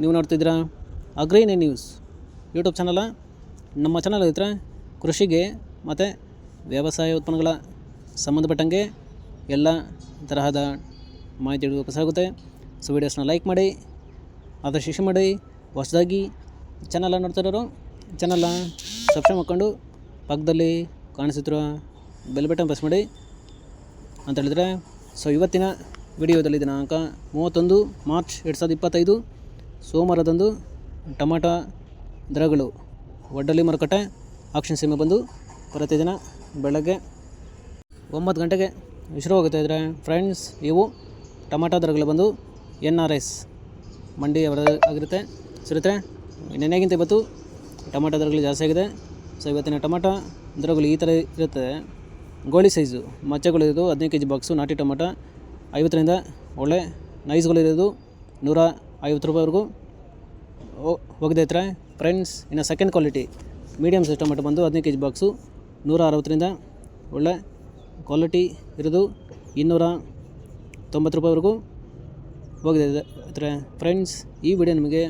ನೀವು ನೋಡ್ತಿದ್ದೀರಾ Agrini news YouTube channel. ನಮ್ಮ ಚಾನಲ್ ಇದ್ದರೆ ಕೃಷಿಗೆ ಮತ್ತು ವ್ಯವಸಾಯ ಉತ್ಪನ್ನಗಳ ಸಂಬಂಧಪಟ್ಟಂಗೆ ಎಲ್ಲ ತರಹದ ಮಾಹಿತಿ ಸಾಗುತ್ತೆ ಸೊ ವೀಡಿಯೋಸ್ನ ಲೈಕ್ ಮಾಡಿ ಅದರ ಶಿಕ್ಷೆ ಮಾಡಿ, ಹೊಸದಾಗಿ ಚಾನಲ್ ನೋಡ್ತಿರೋರು ಚಾನಲ್ನ ಸಬ್ಸ್ಕ್ರೈಬ್ ಮಾಡ್ಕೊಂಡು ಪಕ್ಕದಲ್ಲಿ ಕಾಣಿಸುತ್ತಿರುವ ಬೆಲ್ ಬಟನ್ ಪ್ರೆಸ್ ಮಾಡಿ ಅಂತ ಹೇಳಿದರೆ, ಸೊ ಇವತ್ತಿನ ವಿಡಿಯೋದಲ್ಲಿ ದಿನಾಂಕ ಮೂವತ್ತೊಂದು ಮಾರ್ಚ್ ಎರಡು ಸಾವಿರದ ಇಪ್ಪತ್ತೈದು. ಸೋಮವಾರದಂದು ಟೊಮಾಟೊ ದರಗಳು ಒಡ್ಡಲಿ ಮಾರುಕಟ್ಟೆ, ಆಕ್ಷನ್ ಸೀಮೆ ಬಂದು ಪ್ರತಿದಿನ ಬೆಳಗ್ಗೆ ಒಂಬತ್ತು ಗಂಟೆಗೆ ಶುರುವಾಗುತ್ತಾ. ಇದ್ರೆ ಫ್ರೆಂಡ್ಸ್ ಇವು ಟೊಮಾಟೊ ದರಗಳು ಬಂದು ಎನ್ ಆರ್ ಎಸ್ ಮಂಡಿ ಅವರ ಆಗಿರುತ್ತೆ. ಸಿರುತ್ತೆ ನೆನೆಗಿಂತ ಇವತ್ತು ಟೊಮಾಟೊ ದರಗಳು ಜಾಸ್ತಿ ಆಗಿದೆ. ಸೊ ಇವತ್ತಿನ ಟೊಮಾಟೊ ದರಗಳು ಈ ಥರ ಇರುತ್ತೆ. ಗೋಳಿ ಸೈಜು ಮಚ್ಚೆಗಳು ಇರೋದು ಹದಿನೈದು ಕೆ ಜಿ ಬಾಕ್ಸು ನಾಟಿ ಟೊಮಾಟೊ ಐವತ್ತರಿಂದ ಒಳ್ಳೆ ನೈಸ್ಗಳು ಇರೋದು ನೂರ ಐವತ್ತು ರೂಪಾಯಿವರೆಗೂ ಹೋಗಿದೆ ಹತ್ರ. ಫ್ರೆಂಡ್ಸ್ ಇನ್ನು second quality medium size tomato ಬಂದು ಹದಿನೈದು ಕೆ ಜಿ ಬಾಕ್ಸು ನೂರ ಅರವತ್ತರಿಂದ ಒಳ್ಳೆ ಕ್ವಾಲಿಟಿ ಇರೋದು ಇನ್ನೂರ ತೊಂಬತ್ತು ರೂಪಾಯಿವರೆಗೂ ಹೋಗಿದೆ ಫ್ರೆಂಡ್ಸ್ ಈ ವಿಡಿಯೋ ನಿಮಗೆ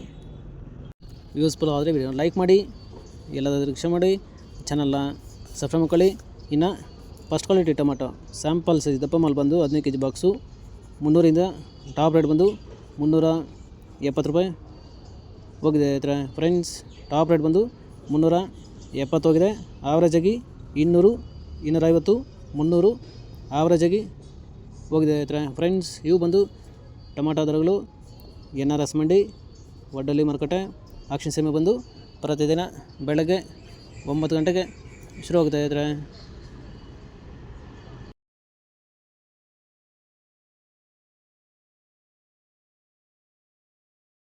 ಯೂಸ್ಫುಲ್ ಆದರೆ ವಿಡಿಯೋ ಲೈಕ್ ಮಾಡಿ, ಎಲ್ಲದಾದ್ರೂ ಕ್ಷಮೆ ಮಾಡಿ ಚಾನಲ್ನ ಸಬ್ಸ್ಕ್ರೈಬ್ ಮಾಡ್ಕೊಳ್ಳಿ. ಇನ್ನು ಫಸ್ಟ್ ಕ್ವಾಲಿಟಿ ಟೊಮೆಟೊ ಸ್ಯಾಂಪಲ್ಸ್ ದಪ್ಪ ಮಾಲ್ ಬಂದು ಹದಿನೈದು ಕೆ ಜಿ ಬಾಕ್ಸು ಮುನ್ನೂರಿಂದ ಟಾಪ್ ರೇಟ್ ಬಂದು ಮುನ್ನೂರ ಎಪ್ಪತ್ತು ರೂಪಾಯಿ. ಹೋಗಿದೆ ತ್ರ ಫ್ರೆಂಡ್ಸ್ ಟಾಪ್ ರೇಟ್ ಬಂದು ಮುನ್ನೂರ ಎಪ್ಪತ್ತು ಹೋಗಿದೆ. ಆವ್ರೇಜಾಗಿ ಇನ್ನೂರು ಇನ್ನೂರೈವತ್ತು ಮುನ್ನೂರು ಆವ್ರೇಜಾಗಿ ಹೋಗಿದೆ ತ್ರ ಫ್ರೆಂಡ್ಸ್ ಇವು ಬಂದು ಟೊಮಾಟೊ ದರಗಳು, ಎನ್ ಆರ್ ಎಸ್ ಮಂಡಿ ಒಡ್ಡಲ್ಲಿ ಮಾರುಕಟ್ಟೆ ಆಕ್ಷನ್ ಸೇಮೆ ಬಂದು ಪ್ರತಿದಿನ ಬೆಳಗ್ಗೆ ಒಂಬತ್ತು ಗಂಟೆಗೆ ಶುರು ಆಗುತ್ತೆ ಇದ್ರೆ